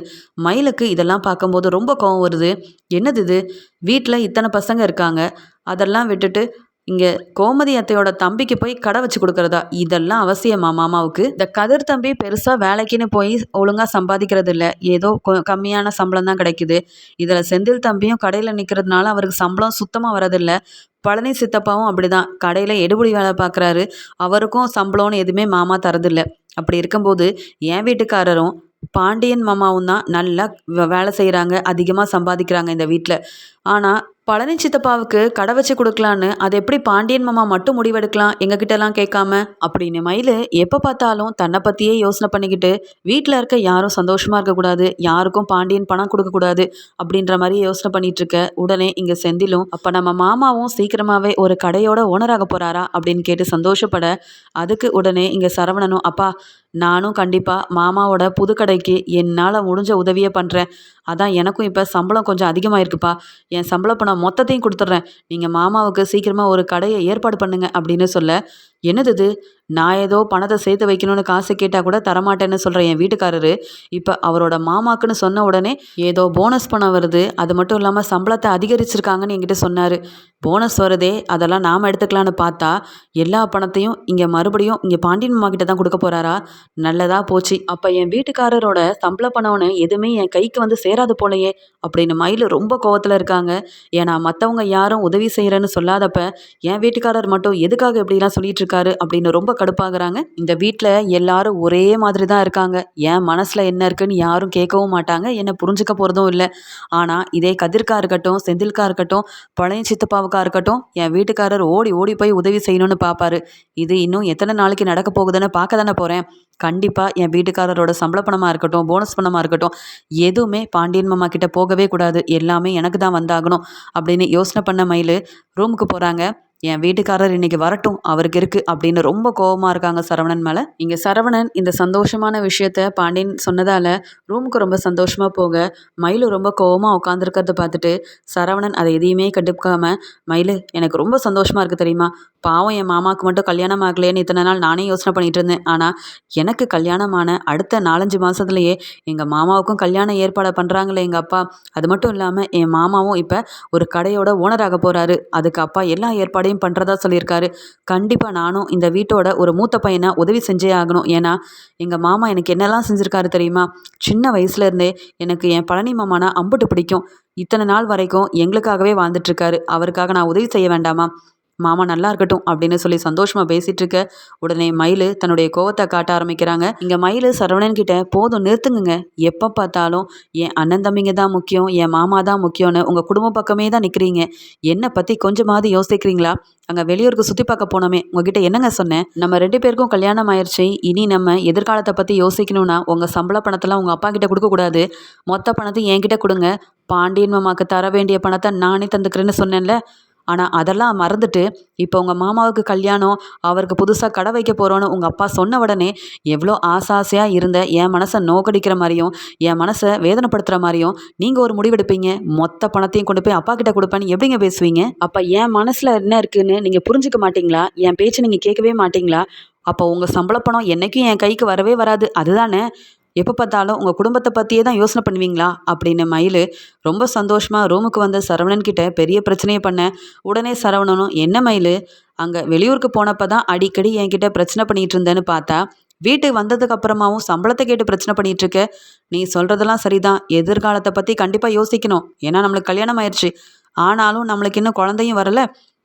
மயிலுக்கு இதெல்லாம் பார்க்கும்போது ரொம்ப கோவம் வருது. என்னது இது? வீட்டில் இத்தனை பசங்க இருக்காங்க. அதெல்லாம் விட்டுட்டு இங்கே கோமதி அத்தையோட தம்பிக்கு போய் கடை வச்சு கொடுக்குறதா? இதெல்லாம் அவசியமா மாமாவுக்கு? இந்த கதிர் தம்பி பெருசாக வேலைக்குன்னு போய் ஒழுங்காக சம்பாதிக்கிறது இல்லை ஏதோ கம்மியான சம்பளம் தான் கிடைக்குது. இதில் செந்தில் தம்பியும் கடையில் நிற்கிறதுனால அவருக்கு சம்பளம் சுத்தமாக வரதில்லை பழனி சித்தப்பாவும் அப்படிதான். கடையில் எடுபடி வேலை பார்க்குறாரு அவருக்கும் சம்பளம்னு எதுவுமே மாமா தரதில்லை. அப்படி இருக்கும்போது என் வீட்டுக்காரரும் பாண்டியன் மாமாவும் தான் நல்லா வேலை செய்கிறாங்க அதிகமாக சம்பாதிக்கிறாங்க இந்த வீட்டில் ஆனால் பழனி சித்தப்பாவுக்கு கடை வச்சு கொடுக்கலான்னு அது எப்படி பாண்டியன் மாமா மட்டும் முடிவெடுக்கலாம் எங்ககிட்டலாம் கேட்காம? அப்படின்னு மயில் எப்போ பார்த்தாலும் தன்னை பற்றியே யோசனை பண்ணிக்கிட்டு வீட்டில் இருக்க யாரும் சந்தோஷமாக இருக்கக்கூடாது யாருக்கும் பாண்டியன் பணம் கொடுக்கக்கூடாது அப்படின்ற மாதிரி யோசனை பண்ணிட்டு இருக்க உடனே இங்கே செந்திலும் அப்போ நம்ம மாமாவும் சீக்கிரமாகவே ஒரு கடையோட ஓனராக போகிறாரா அப்படின்னு கேட்டு சந்தோஷப்பட அதுக்கு உடனே இங்கே சரவணனும் அப்பா நானும் கண்டிப்பாக மாமாவோட புது கடைக்கு என்னால் முடிஞ்ச உதவியை பண்ணுறேன் அதான் எனக்கும் இப்போ சம்பளம் கொஞ்சம் அதிகமாக இருக்குப்பா என் சம்பள பணம் மொத்தத்தையும் கொடுத்துட்றேன். நீங்கள் மாமாவுக்கு சீக்கிரமாக ஒரு கடையை ஏற்பாடு பண்ணுங்க அப்படின்னு சொல்ல என்னது இது? நான் ஏதோ பணத்தை சேர்த்து வைக்கணும்னு காசு கேட்டால் கூட தரமாட்டேன்னு சொல்கிற என் வீட்டுக்காரரு. இப்போ அவரோட மாமாக்குன்னு சொன்ன உடனே ஏதோ போனஸ் பணம் வருது. அது மட்டும் இல்லாமல் சம்பளத்தை அதிகரிச்சிருக்காங்கன்னு என்கிட்ட சொன்னார். போனஸ் வருதே அதெல்லாம் நாம் எடுத்துக்கலான்னு பார்த்தா எல்லா பணத்தையும் இங்கே மறுபடியும் இங்கே பாண்டியன் மாமா கிட்ட தான் கொடுக்க போகிறாரா நல்லதாக போச்சு. அப்போ என் வீட்டுக்காரரோட சம்பள பணம்னு எதுவுமே என் கைக்கு வந்து சேராது போலையே அப்படின்னு மயில் ரொம்ப கோவத்தில் இருக்காங்க. ஏன்னா மற்றவங்க யாரும் உதவி செய்கிறேன்னு சொல்லாதப்ப என் வீட்டுக்காரர் மட்டும் எதுக்காக இப்படிலாம் சொல்லிட்டு இருக்காரு அப்படின்னு ரொம்ப கடுப்பாகிறாங்க. இந்த வீட்டில் எல்லாரும் ஒரே மாதிரி தான் இருக்காங்க. என் மனசில் என்ன இருக்குன்னு யாரும் கேட்கவும் மாட்டாங்க. என்னை புரிஞ்சுக்க போகிறதும் இல்லை. ஆனால் இதே கதிர்க்கா இருக்கட்டும் செந்தில்கா இருக்கட்டும் பழைய சித்தப்பாவுக்கா இருக்கட்டும் என் வீட்டுக்காரர் ஓடி ஓடி போய் உதவி செய்யணும்னு பார்ப்பாரு இது இன்னும் எத்தனை நாளைக்கு நடக்க போகுதுன்னு பார்க்க தானே போகிறேன் கண்டிப்பாக என் வீட்டுக்காரரோட சம்பள பணமாக இருக்கட்டும் போனஸ் பணமாக இருக்கட்டும் எதுவுமே பாண்டியன் மாமா கிட்ட போகவே கூடாது. எல்லாமே எனக்கு தான் வந்தாகணும் அப்படின்னு யோசனை பண்ண மயில் ரூமுக்கு போகிறாங்க என் வீட்டுக்காரர் இன்னைக்கு வரட்டும் அவருக்கு இருக்கு அப்படின்னு ரொம்ப கோபமாக இருக்காங்க சரவணன் மேலே. இங்கே சரவணன் இந்த சந்தோஷமான விஷயத்த பாண்டியன் சொன்னதால் ரூமுக்கு ரொம்ப சந்தோஷமாக போக மயிலு ரொம்ப கோபமாக உட்காந்துருக்கிறத பார்த்துட்டு சரவணன் அதை எதையுமே கண்டுக்காம மயிலு எனக்கு ரொம்ப சந்தோஷமாக இருக்குது தெரியுமா? பாவம் என் மாமாவுக்கு மட்டும் கல்யாணம் ஆகலையேன்னு இத்தனை நாள் நானே யோசனை பண்ணிகிட்டு இருந்தேன். ஆனால் எனக்கு கல்யாணமான அடுத்த நாலஞ்சு மாதத்துலையே எங்கள் மாமாவுக்கும் கல்யாணம் ஏற்பாடு பண்ணுறாங்களே எங்கள் அப்பா. அது மட்டும் இல்லாமல் என் மாமாவும் இப்போ ஒரு கடையோட ஓனராக போகிறாரு அதுக்கு அப்பா எல்லா ஏற்பாடையும் பண்ணுறதா சொல்லியிருக்காரு. கண்டிப்பாக நானும் இந்த வீட்டோட ஒரு மூத்த பையனை உதவி செஞ்சே ஆகணும். ஏன்னா எங்கள் மாமா எனக்கு என்னெல்லாம் செஞ்சுருக்காரு தெரியுமா? சின்ன வயசுலேருந்தே எனக்கு என் பழனி மாமானா அம்புட்டு பிடிக்கும். இத்தனை நாள் வரைக்கும் எங்களுக்காகவே வாழ்ந்துட்டுருக்காரு அவருக்காக நான் உதவி செய்ய வேண்டாமா? மாமா நல்லா இருக்கட்டும் அப்படின்னு சொல்லி சந்தோஷமா பேசிட்டு இருக்க உடனே மயில் தன்னுடைய கோவத்தை காட்ட ஆரம்பிக்கிறாங்க. இங்க மயில் சரவணன் கிட்ட போதும் நிறுத்துங்க எப்போ பார்த்தாலும் என் அண்ணன் தம்பிங்க தான் முக்கியம் என் மாமா தான் முக்கியம்னு உங்க குடும்பம் பக்கமே தான் நிற்கிறீங்க என்னை பத்தி கொஞ்சமாவது யோசிக்கிறீங்களா? அங்கே வெளியூருக்கு சுற்றி பார்க்க போனோமே உங்ககிட்ட என்னங்க சொன்னேன்? நம்ம ரெண்டு பேருக்கும் கல்யாணம் ஆயிடுச்சு இனி நம்ம எதிர்காலத்தை பற்றி யோசிக்கணும்னா உங்கள் சம்பள பணத்தெல்லாம் உங்கள் அப்பா கிட்ட கொடுக்கக்கூடாது மொத்த பணத்தை என்கிட்ட கொடுங்க. பாண்டியன் மாமாவுக்கு தர வேண்டிய பணத்தை நானே தந்துக்கிறேன்னு சொன்னேன்ல. ஆனால் அதெல்லாம் மறந்துட்டு இப்போ உங்கள் மாமாவுக்கு கல்யாணம் அவருக்கு புதுசாக கடை வைக்க போகிறோன்னு உங்கள் அப்பா சொன்ன உடனே எவ்வளோ ஆசாசையாக இருந்த என் மனசை நோக்கடிக்கிற மாதிரியும் என் மனசை வேதனைப்படுத்துகிற மாதிரியும் நீங்கள் ஒரு முடிவெடுப்பீங்க. மொத்த பணத்தையும் கொண்டு போய் அப்பா கிட்ட கொடுப்பேன்னு எப்படிங்க பேசுவீங்க? அப்போ என் மனசில் என்ன இருக்குன்னு நீங்கள் புரிஞ்சுக்க மாட்டீங்களா? என் பேச்சு நீங்கள் கேட்கவே மாட்டீங்களா? அப்போ உங்கள் சம்பள பணம் என்றைக்கும் என் கைக்கு வரவே வராது. அதுதானே? எப்போ பார்த்தாலும் உங்கள் குடும்பத்தை பற்றியே தான் யோசனை பண்ணுவீங்களா? அப்படின்னு மயில் ரொம்ப சந்தோஷமாக ரூமுக்கு வந்த சரவணன்கிட்ட பெரிய பிரச்சனையை பண்ண உடனே சரவணனும் என்ன மயில்? அங்கே வெளியூருக்கு போனப்போ தான் அடிக்கடி என்கிட்ட பிரச்சனை பண்ணிகிட்டு இருந்தேன்னு பார்த்தா வீட்டுக்கு வந்ததுக்கு அப்புறமாவும் சம்பளத்தை கேட்டு பிரச்சனை பண்ணிட்டு இருக்க. நீ சொல்கிறதெல்லாம் சரிதான். எதிர்காலத்தை பற்றி கண்டிப்பாக யோசிக்கணும். ஏன்னா நம்மளுக்கு கல்யாணம் ஆயிடுச்சு ஆனாலும் நம்மளுக்கு இன்னும் குழந்தையும் வரலை.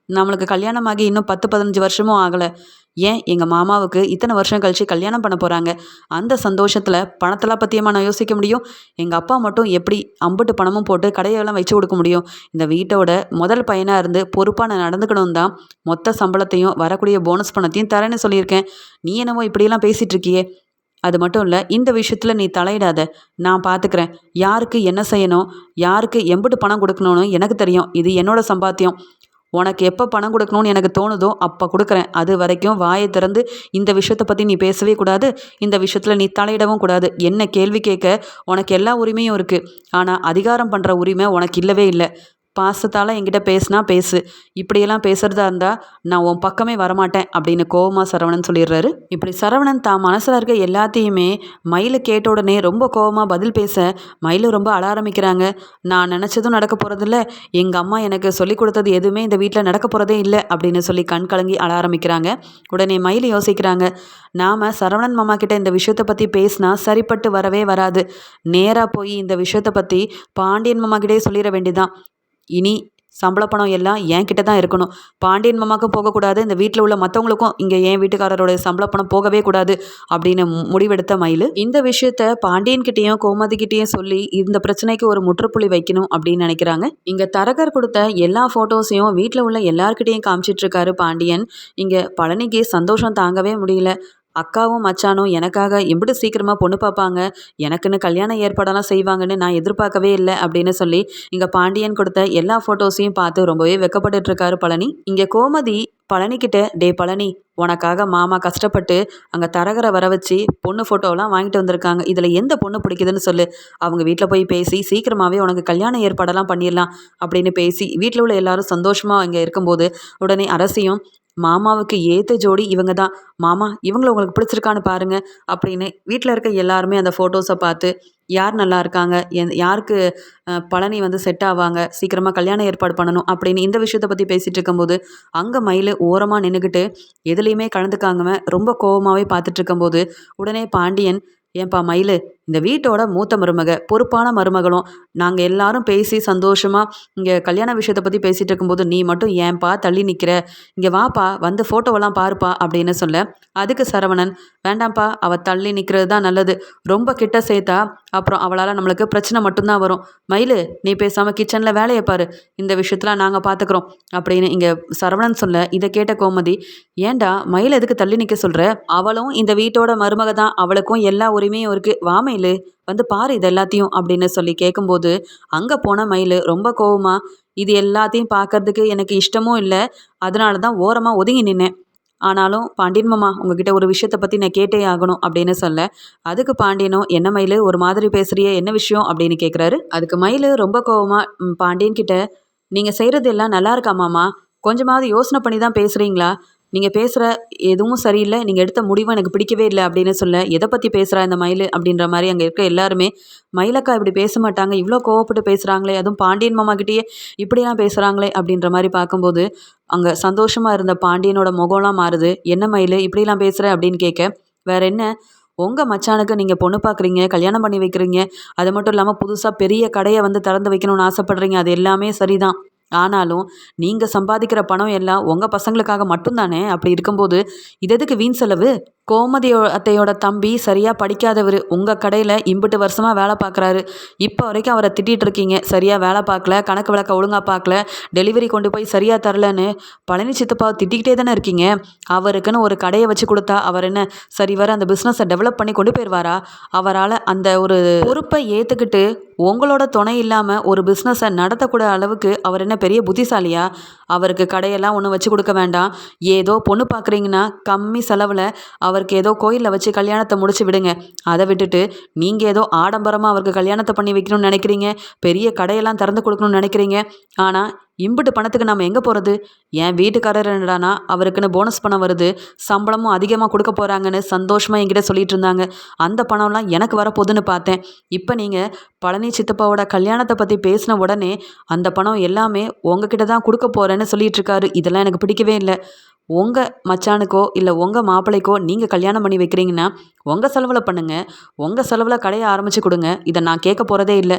நம்மளுக்கு கல்யாணம் ஆகி இன்னும் பத்து பதினஞ்சு வருஷமும் ஆகலை. ஏன் எங்கள் மாமாவுக்கு இத்தனை வருஷம் கழித்து கல்யாணம் பண்ண போகிறாங்க அந்த சந்தோஷத்தில் பணத்தெல்லாம் பற்றியமாக நான் யோசிக்க முடியும்? எங்கள் அப்பா மட்டும் எப்படி அம்புட்டு பணமும் போட்டு கடையெல்லாம் வச்சு கொடுக்க முடியும்? இந்த வீட்டோட முதல் பையனாக இருந்து பொறுப்பாக நான் நடந்துக்கணும் தான் மொத்த சம்பளத்தையும் வரக்கூடிய போனஸ் பணத்தையும் தரேன்னு சொல்லியிருக்கேன். நீ என்னவோ இப்படியெல்லாம் பேசிகிட்டு இருக்கியே. அது மட்டும் இல்லை இந்த விஷயத்தில் நீ தலையிடாத. நான் பார்த்துக்கிறேன் யாருக்கு என்ன செய்யணும்? யாருக்கு எம்பிட்டு பணம் கொடுக்கணும்னு எனக்கு தெரியும். இது என்னோட சம்பாத்தியம். உனக்கு எப்போ பணம் கொடுக்கணும்னு எனக்கு தோணுதோ அப்போ கொடுக்குறேன். அது வரைக்கும் வாயை திறந்து இந்த விஷயத்தை பற்றி நீ பேசவே கூடாது. இந்த விஷயத்தில் நீ தலையிடவும் கூடாது. என்ன கேள்வி கேட்க உனக்கு எல்லா உரிமையும் இருக்குது ஆனால் அதிகாரம் பண்ணுற உரிமை உனக்கு இல்லவே இல்லை. பாசத்தால் என்கிட்ட பேசுனா பேசு. இப்படியெல்லாம் பேசுகிறதா இருந்தால் நான் உன் பக்கமே வரமாட்டேன் அப்படின்னு கோவமாக சரவணன் சொல்லிடுறாரு. இப்படி சரவணன் தான் மனசில் இருக்க எல்லாத்தையுமே மயில் கேட்ட உடனே ரொம்ப கோவமாக பதில் பேச மயிலு ரொம்ப அழ ஆரம்பிக்கிறாங்க. நான் நினச்சதும் நடக்க போகிறதில்ல எங்கள் அம்மா எனக்கு சொல்லி கொடுத்தது எதுவுமே இந்த வீட்டில் நடக்க போகிறதே இல்லை அப்படின்னு சொல்லி கண் கலங்கி அழ ஆரம்பிக்கிறாங்க. உடனே மயில் யோசிக்கிறாங்க நாம் சரவணன் மாமா கிட்ட இந்த விஷயத்தை பற்றி பேசினா சரிப்பட்டு வரவே வராது. நேராக போய் இந்த விஷயத்தை பற்றி பாண்டியன் மாமா கிட்டே சொல்லிட வேண்டியதான் இனி சம்பள பணம் எல்லாம் என்கிட்ட தான் இருக்கணும். பாண்டியன் மாமாக்கும் போகக்கூடாது. இந்த வீட்டில் உள்ள மற்றவங்களுக்கும் இங்கே என் வீட்டுக்காரரோட சம்பள பணம் போகவே கூடாது அப்படின்னு முடிவெடுத்த மயில் இந்த விஷயத்த பாண்டியன்கிட்டையும் கோமதிக்கிட்டையும் சொல்லி இந்த பிரச்சனைக்கு ஒரு முற்றுப்புள்ளி வைக்கணும் அப்படின்னு நினைக்கிறாங்க. இங்கே தரகர் கொடுத்த எல்லா ஃபோட்டோஸையும் வீட்டில் உள்ள எல்லார்கிட்டேயும் காமிச்சிட்டு இருக்காரு பாண்டியன். இங்கே பழனிக்கு சந்தோஷம் தாங்கவே முடியல. அக்காவும் மச்சானும் எனக்காக எப்படி சீக்கிரமாக பொண்ணு பார்ப்பாங்க எனக்குன்னு கல்யாண ஏற்பாடெல்லாம் செய்வாங்கன்னு நான் எதிர்பார்க்கவே இல்லை அப்படின்னு சொல்லி இங்கே பாண்டியன் கொடுத்த எல்லா ஃபோட்டோஸையும் பார்த்து ரொம்பவே வெக்கப்பட்டுட்ருக்காரு பழனி. இங்கே கோமதி பழனிக்கிட்ட டே பழனி உனக்காக மாமா கஷ்டப்பட்டு அங்கே தரகரை வர வச்சு பொண்ணு ஃபோட்டோலாம் வாங்கிட்டு வந்திருக்காங்க. இதில் எந்த பொண்ணு பிடிக்குதுன்னு சொல்லு. அவங்க வீட்டில் போய் பேசி சீக்கிரமாகவே உனக்கு கல்யாண ஏற்பாடெல்லாம் பண்ணிடலாம். அப்படின்னு பேசி வீட்டில் உள்ள எல்லாரும் சந்தோஷமாக இங்கே இருக்கும்போது உடனே அரசியும் மாமாவுக்கு ஏற்ற ஜோடி இவங்க தான். மாமா இவங்கள உங்களுக்கு பிடிச்சிருக்கான்னு பாருங்க அப்படின்னு வீட்டில் இருக்க எல்லாருமே அந்த ஃபோட்டோஸை பார்த்து யார் நல்லா இருக்காங்க? எந் யாருக்கு பழனி வந்து செட் ஆவாங்க? சீக்கிரமாக கல்யாணம் ஏற்பாடு பண்ணணும் அப்படின்னு இந்த விஷயத்தை பற்றி பேசிகிட்டு இருக்கும்போது அங்கே மயில் ஓரமாக நின்றுக்கிட்டு எதுலேயுமே கலந்துக்காங்க ரொம்ப கோபமாகவே பார்த்துட்டு இருக்கும்போது உடனே பாண்டியன் ஏன்பா மயில் இந்த வீட்டோட மூத்த மருமக பொறுப்பான மருமகளும் நாங்கள் எல்லாரும் பேசி சந்தோஷமாக இங்கே கல்யாண விஷயத்தை பற்றி பேசிகிட்டு இருக்கும்போது நீ மட்டும் ஏன்பா தள்ளி நிற்கிற இங்கே வாப்பா வந்து ஃபோட்டோவெல்லாம் பாருப்பா அப்படின்னு சொல்ல அதுக்கு சரவணன் வேண்டாம்ப்பா அவள் தள்ளி நிற்கிறது தான் நல்லது. ரொம்ப கிட்ட சேர்த்தா அப்புறம் அவளால் நம்மளுக்கு பிரச்சனை மட்டும்தான் வரும். மயிலு நீ பேசாமல் கிச்சனில் வேலையை பாரு. இந்த விஷயத்தில் நாங்கள் பார்த்துக்குறோம் அப்படின்னு இங்கே சரவணன் சொல்ல இதை கேட்ட கோமதி ஏண்டா மயில் எதுக்கு தள்ளி நிற்க சொல்கிற அவளும் இந்த வீட்டோட மருமக தான் அவளுக்கும் எல்லா உரிமையும் இருக்குது வாமையில் மயில் வந்து பாரு இது எல்லாத்தையும் அப்படின்னு சொல்லி கேட்கும்போது அங்கே போன மயில் ரொம்ப கோவமா இது எல்லாத்தையும் பார்க்கறதுக்கு எனக்கு இஷ்டமும் இல்லை. அதனால தான் ஓரமாக ஒதுங்கி நின்னேன். ஆனாலும் பாண்டியன் மாமா உங்ககிட்ட ஒரு விஷயத்தை பற்றி நான் கேட்டே ஆகணும் அப்படின்னு சொல்ல அதுக்கு பாண்டியனும் என்ன மயில் ஒரு மாதிரி பேசுறிய என்ன விஷயம்? அப்படின்னு கேட்குறாரு அதுக்கு மயில் ரொம்ப கோவமாக பாண்டியன் கிட்ட நீங்கள் செய்கிறது எல்லாம் நல்லா இருக்கா மாமா? கொஞ்சமாவது யோசனை பண்ணி தான் பேசுகிறீங்களா நீங்கள் பேசுகிற எதுவும் சரியில்லை நீங்கள் எடுத்த முடிவும் எனக்கு பிடிக்கவே இல்லை அப்படின்னு சொல்ல எதை பற்றி பேசுகிறா இந்த மயில்? அப்படின்ற மாதிரி அங்கே இருக்க எல்லாருமே மயிலக்கா இப்படி பேச மாட்டாங்க இவ்வளோ கோவப்பட்டு பேசுகிறாங்களே அதுவும் பாண்டியன் மாமா கிட்டேயே இப்படிலாம் பேசுகிறாங்களே அப்படின்ற மாதிரி பார்க்கும்போது அங்கே சந்தோஷமாக இருந்த பாண்டியனோட முகம்லாம் மாறுது. என்ன மயில் இப்படிலாம் பேசுகிற அப்படின்னு கேட்க வேற என்ன? உங்கள் மச்சானுக்கு நீங்கள் பொண்ணு பார்க்குறீங்க கல்யாணம் பண்ணி வைக்கிறீங்க அது மட்டும் இல்லாமல் புதுசாக பெரிய கடையை வந்து திறந்து வைக்கணும்னு ஆசைப்பட்றீங்க அது எல்லாமே சரிதான். ஆனாலும் நீங்கள் சம்பாதிக்கிற பணம் எல்லாம் உங்கள் பசங்களுக்காக மட்டும்தானே? அப்படி இருக்கும்போது இது எதுக்கு வீண் செலவு? கோமதியோ அத்தையோட தம்பி சரியாக படிக்காதவர் உங்கள் கடையில் இம்பிட்டு வருஷமாக வேலை பார்க்குறாரு இப்போ வரைக்கும் அவரை திட்டிகிட்டு இருக்கீங்க. சரியாக வேலை பார்க்கல கணக்கு விளக்க ஒழுங்காக பார்க்கல டெலிவரி கொண்டு போய் சரியாக தரலன்னு பழனி சித்தப்பாவை திட்டிக்கிட்டே தானே இருக்கீங்க? அவருக்குன்னு ஒரு கடையை வச்சு கொடுத்தா அவர் என்ன சரி வர அந்த பிஸ்னஸை டெவலப் பண்ணி கொண்டு போயிடுவாரா அவரால் அந்த ஒரு பொறுப்பை ஏற்றுக்கிட்டு உங்களோட துணை இல்லாமல் ஒரு பிஸ்னஸை நடத்தக்கூட அளவுக்கு அவர் என்ன பெரிய புத்திசாலியா? அவருக்கு கடையெல்லாம் ஒன்றும் வச்சு கொடுக்க வேண்டாம். ஏதோ பொண்ணு பார்க்குறீங்கன்னா கம்மி செலவில் அவருக்கு ஏதோ கோயிலில் வச்சு கல்யாணத்தை முடிச்சு விடுங்க. அதை விட்டுட்டு நீங்கள் ஏதோ ஆடம்பரமாக அவருக்கு கல்யாணத்தை பண்ணி வைக்கணும்னு நினைக்கிறீங்க. பெரிய கடையெல்லாம் திறந்து கொடுக்கணும்னு நினைக்கிறீங்க. ஆனால் இம்புட்டு பணத்துக்கு நம்ம எங்கே போகிறது என் வீட்டுக்காரர் என்னடானா அவருக்குன்னு போனஸ் பணம் வருது. சம்பளமும் அதிகமாக கொடுக்க போகிறாங்கன்னு சந்தோஷமாக என்கிட்ட சொல்லிட்டு இருந்தாங்க. அந்த பணம்லாம் எனக்கு வரப்போகுதுன்னு பார்த்தேன். இப்போ நீங்கள் பழனி சித்தப்பாவோட கல்யாணத்தை பற்றி பேசின உடனே அந்த பணம் எல்லாமே உங்ககிட்ட தான் கொடுக்க போகிறேன்னு சொல்லிட்டு இருக்காரு. இதெல்லாம் எனக்கு பிடிக்கவே இல்லை. உங்கள் மச்சானுக்கோ இல்லை உங்கள் மாப்பிள்ளைக்கோ நீங்கள் கல்யாணம் பண்ணி வைக்கிறீங்கன்னா உங்கள் செலவில் பண்ணுங்கள் உங்கள் செலவில் கடையை ஆரம்பித்து கொடுங்க. இதை நான் கேட்க போகிறதே இல்லை.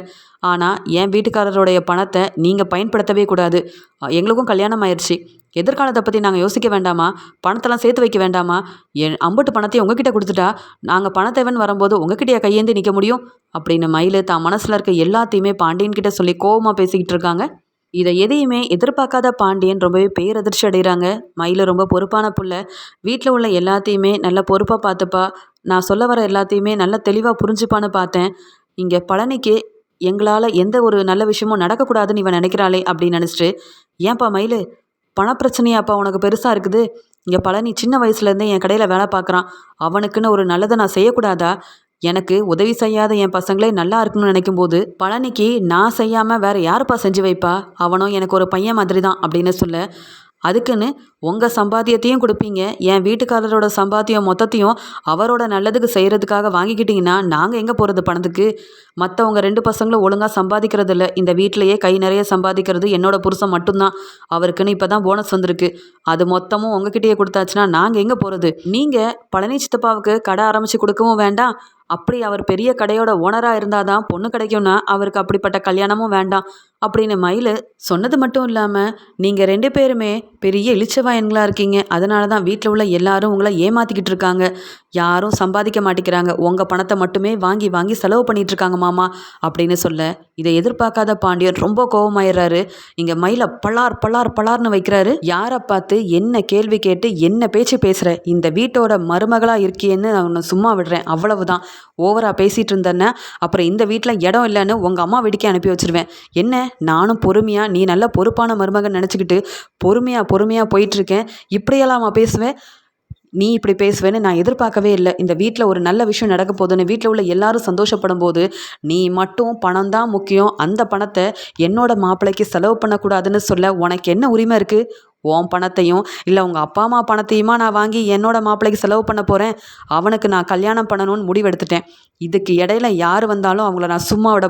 ஆனால் என் வீட்டுக்காரருடைய பணத்தை நீங்கள் பயன்படுத்தவே கூடாது. எங்களுக்கும் கல்யாணம் ஆயிடுச்சு எதிர்காலத்தை பற்றி நாங்கள் யோசிக்க வேண்டாமா? பணத்தெல்லாம் சேர்த்து வைக்க வேண்டாமா? என் அம்பட்டு பணத்தையும் உங்ககிட்ட கொடுத்துட்டா நாங்கள் பணத்தேவன் வரும்போது உங்ககிட்டயே கையேந்தி நிற்க முடியும்? அப்படின்னு மயில் தான் மனசில் இருக்க எல்லாத்தையுமே பாண்டியன்கிட்ட சொல்லி கோபமாக பேசிக்கிட்டு இருக்காங்க. இதை எதையுமே எதிர்பார்க்காத பாண்டியன் ரொம்பவே பேரதிர்ச்சி அடைகிறாங்க. மயில ரொம்ப பொறுப்பான புள்ள. வீட்டில் உள்ள எல்லாத்தையுமே நல்ல பொறுப்பாக பார்த்துப்பா. நான் சொல்ல வர எல்லாத்தையுமே நல்ல தெளிவாக புரிஞ்சுப்பான்னு பார்த்தேன். இங்கே பழனிக்கு எங்களால் எந்த ஒரு நல்ல விஷயமும் நடக்கக்கூடாதுன்னு இவன் நினைக்கிறாளே அப்படின்னு நினச்சிட்டு ஏன்பா மயிலு பணப்பிரச்சனையாப்பா உனக்கு பெருசாக இருக்குது. இங்கே பழனி சின்ன வயசுலேருந்தே என் கடையில் வேலை பார்க்குறான். அவனுக்குன்னு ஒரு நல்லதை நான் செய்யக்கூடாதா? எனக்கு உதவி செய்யாத என் பசங்களே நல்லா இருக்கணும்னு நினைக்கும் போது பழனிக்கு நான் செய்யாமல் வேற யாருப்பா செஞ்சு வைப்பா? அவனும் எனக்கு ஒரு பையன் மாதிரி தான் அப்படின்னு சொல்ல அதுக்குன்னு உங்கள் சம்பாத்தியத்தையும் கொடுப்பீங்க. என் வீட்டுக்காரரோட சம்பாத்தியம் மொத்தத்தையும் அவரோட நல்லதுக்கு செய்கிறதுக்காக வாங்கிக்கிட்டிங்கன்னா நாங்கள் எங்கே போகிறது பணத்துக்கு? மற்றவங்க ரெண்டு பசங்களும் ஒழுங்காக சம்பாதிக்கிறது இல்லை. இந்த வீட்டிலையே கை நிறைய சம்பாதிக்கிறது என்னோட புருஷன் மட்டும்தான். அவருக்குன்னு இப்போ தான் போனஸ் வந்திருக்கு. அது மொத்தமும் உங்ககிட்டயே கொடுத்தாச்சுன்னா நாங்கள் எங்கே போகிறது நீங்கள் பழனி சித்தப்பாவுக்கு கடை ஆரம்பித்து கொடுக்கவும் வேண்டாம். அப்படி அவர் பெரிய கடையோட ஓனராக இருந்தால் தான் பொண்ணு கிடைக்கும்னா அவருக்கு அப்படிப்பட்ட கல்யாணமும் வேண்டாம் அப்படின்னு மயில் சொன்னது மட்டும் இல்லாமல் நீங்கள் ரெண்டு பேருமே பெரிய இழிச்சவாயன்களாக இருக்கீங்க. அதனால தான் வீட்டில் உள்ள எல்லாரும் உங்களை ஏமாற்றிக்கிட்டு இருக்காங்க. யாரும் சம்பாதிக்க மாட்டேங்கிறாங்க. உங்கள் பணத்தை மட்டுமே வாங்கி வாங்கி செலவு பண்ணிட்டு இருக்காங்க மாமா அப்படின்னு சொல்ல இதை எதிர்பார்க்காத பாண்டியன் ரொம்ப கோபமாயிடுறாரு இங்கே மயிலை பலார் பலார் பலார்னு வைக்கிறாரு. யாரை பார்த்து என்ன கேள்வி கேட்டு என்ன பேச்சு பேசுகிற இந்த வீட்டோட மருமகளாக இருக்கியேன்னு நான் சும்மா விடுறேன். அவ்வளவுதான். ஓவராக பேசிகிட்டு இருந்தேன்னா அப்புறம் இந்த வீட்டில் இடம் இல்லைன்னு உங்கள் அம்மா வீட்டுக்கே அனுப்பி வச்சிருவேன். என்ன? நானும் பொறுமையாக நீ நல்ல பொறுப்பான மருமகன் நினச்சிக்கிட்டு பொறுமையாக பொறுமையாக போயிட்டுருக்கேன். இப்படியெல்லாம் பேசுவேன்? நீ இப்படி பேசுவேன்னு நான் எதிர்பார்க்கவே இல்லை. இந்த வீட்டில் ஒரு நல்ல விஷயம் நடக்க போதுன்னு வீட்டில் உள்ள எல்லாரும் சந்தோஷப்படும் போது நீ மட்டும் பணம் தான் முக்கியம். அந்த பணத்தை என்னோட மாப்பிள்ளைக்கு செலவு பண்ணக்கூடாதுன்னு சொல்ல உனக்கு என்ன உரிமை இருக்குது உன் பணத்தையும் இல்லை உங்கள் அப்பா அம்மா பணத்தையுமா நான் வாங்கி என்னோட மாப்பிள்ளைக்கு செலவு பண்ண போகிறேன் அவனுக்கு நான் கல்யாணம் பண்ணணும்னு முடிவெடுத்துட்டேன். இதுக்கு இடையில யார் வந்தாலும் அவங்கள நான் சும்மா விட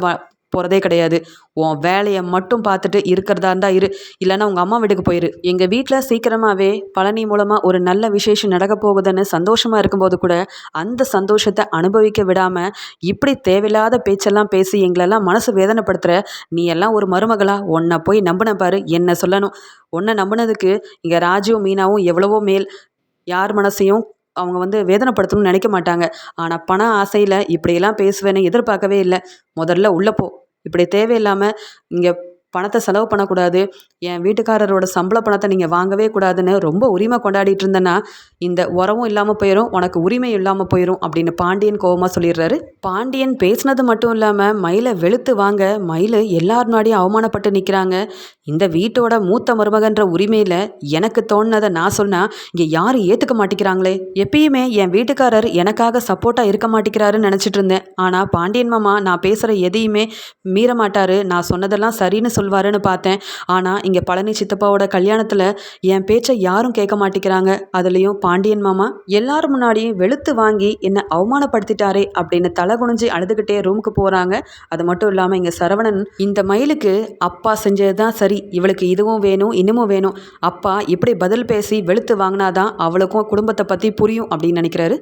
போகிறதே கிடையாது. உன் வேலையை மட்டும் பார்த்துட்டு இருக்கிறதா இருந்தால் இரு. இல்லைன்னா உங்கள் அம்மா வீட்டுக்கு போயிரு. எங்கள் வீட்டில் சீக்கிரமாகவே பழனி மூலமாக ஒரு நல்ல விசேஷம் நடக்க போகுதுன்னு சந்தோஷமாக இருக்கும்போது கூட அந்த சந்தோஷத்தை அனுபவிக்க விடாமல் இப்படி தேவையில்லாத பேச்செல்லாம் பேசி எங்களெல்லாம் மனசு வேதனைப்படுத்துகிற நீ எல்லாம் ஒரு மருமகளா? உன்னை போய் நம்பின பாரு. என்ன சொல்லணும். உன்னை நம்பினதுக்கு இங்கே ராஜுவும் மீனாவும் எவ்வளவோ மேல் யார் மனசையும் அவங்க வந்து வேதனைப்படுத்தணும்னு நினைக்க மாட்டாங்க. ஆனால் பண ஆசையில் இப்படியெல்லாம் பேசுவேன்னு எதிர்பார்க்கவே இல்லை. முதல்ல உள்ளே போ. இப்படி தேவையில்லாமல் இங்கே பணத்தை செலவு பண்ணக்கூடாது. என் வீட்டுக்காரரோட சம்பள பணத்தை நீங்கள் வாங்கவே கூடாதுன்னு ரொம்ப உரிமை கொண்டாடிட்டு இருந்தேன்னா இந்த உறவும் இல்லாமல் போயிடும் உனக்கு உரிமை இல்லாமல் போயிடும் அப்படின்னு பாண்டியன் கோபமாக சொல்லிடுறாரு. பாண்டியன் பேசினது மட்டும் இல்லாமல் மயிலை வெளுத்து வாங்க மயில் எல்லார் முன்னாடியும் அவமானப்பட்டு நிற்கிறாங்க இந்த வீட்டோட மூத்த மருமகன்ற உரிமையில் எனக்கு தோணுனதை நான் சொன்னால் இங்கே யாரும் ஏற்றுக்க மாட்டேங்கிறாங்களே எப்பயுமே என் வீட்டுக்காரர் எனக்காக சப்போர்ட்டாக இருக்க மாட்டேங்கிறாருன்னு நினச்சிட்டு இருந்தேன். ஆனால் பாண்டியன் மாமா நான் பேசுகிற எதையுமே மீற மாட்டார் நான் சொன்னதெல்லாம் சரின்னு சொல்வாருன்னு பார்த்தேன். ஆனால் இங்கே பழனி சித்தப்பாவோட கல்யாணத்தில் என் பேச்சை யாரும் கேட்க மாட்டேங்கிறாங்க. அதுலேயும் பாண்டியன் மாமா எல்லார் முன்னாடியும் வெளுத்து வாங்கி என்னை அவமானப்படுத்திட்டாரே அப்படின்னு தலை குனிஞ்சு அழுதுகிட்டே ரூமுக்கு போகிறாங்க அது மட்டும் இல்லாமல் இங்கே சரவணன் இந்த மயிலுக்கு அப்பா செஞ்சது தான் சரி. இவளுக்கு இதுவும் வேணும் இன்னமும் வேணும். அப்பா இப்படி பதில் பேசி வெளுத்து வாங்கினாதான் அவளுக்கும் குடும்பத்தை பற்றி புரியும் அப்படின்னு நினைக்கிறாரு